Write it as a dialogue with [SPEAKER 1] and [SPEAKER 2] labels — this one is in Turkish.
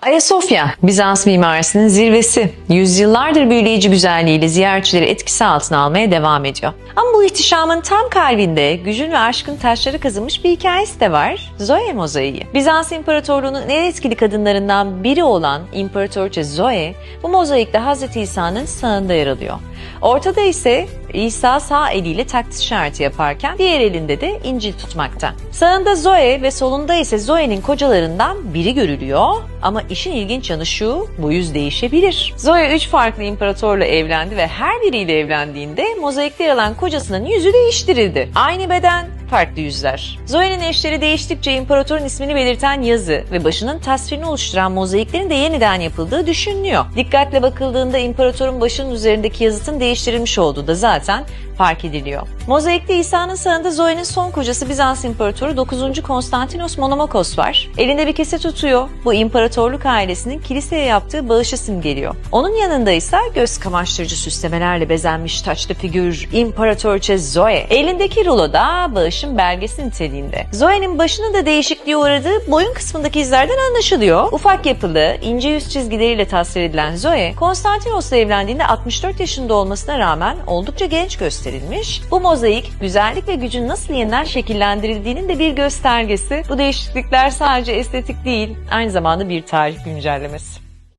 [SPEAKER 1] Ayasofya, Bizans mimarisinin zirvesi. Yüzyıllardır büyüleyici güzelliğiyle ziyaretçileri etkisi altına almaya devam ediyor. Ama bu ihtişamın tam kalbinde gücün ve aşkın taşları kazınmış bir hikayesi de var. Zoe mozaiği. Bizans İmparatorluğu'nun en etkili kadınlarından biri olan İmparatoriçe Zoe, bu mozaikte Hz. İsa'nın sağında yer alıyor. Ortada ise İsa sağ eliyle takdis işareti yaparken diğer elinde de İncil tutmakta. Sağında Zoe ve solunda ise Zoe'nin kocalarından biri görülüyor ama işin ilginç yanı şu, bu yüz değişebilir. Zoe üç farklı imparatorla evlendi ve her biriyle evlendiğinde mozaikte yer alan kocasının yüzü değiştirildi. Aynı beden, farklı yüzler. Zoe'nin eşleri değiştikçe imparatorun ismini belirten yazı ve başının tasvirini oluşturan mozaiklerin de yeniden yapıldığı düşünülüyor. Dikkatle bakıldığında imparatorun başının üzerindeki yazıtın değiştirilmiş olduğu da zaten fark ediliyor. Mozaikte İsa'nın sağında Zoe'nin son kocası Bizans İmparatoru 9. Konstantinos Monomokos var. Elinde bir kese tutuyor. Bu imparatorluk ailesinin kiliseye yaptığı bağışı simgeliyor. Onun yanında ise göz kamaştırıcı süslemelerle bezenmiş taçlı figür İmparatorçe Zoe. Elindeki rulo da bağışın belgesi niteliğinde. Zoe'nin başının da değişikliğe uğradığı boyun kısmındaki izlerden anlaşılıyor. Ufak yapılı, ince yüz çizgileriyle tasvir edilen Zoe, Konstantinos'la evlendiğinde 64 yaşında olmasına rağmen oldukça genç gösterilmiş. Bu mozaik güzellik ve gücün nasıl yeniden şekillendirildiğinin de bir göstergesi. Bu değişiklikler sadece estetik değil, aynı zamanda bir tarih güncellemesi.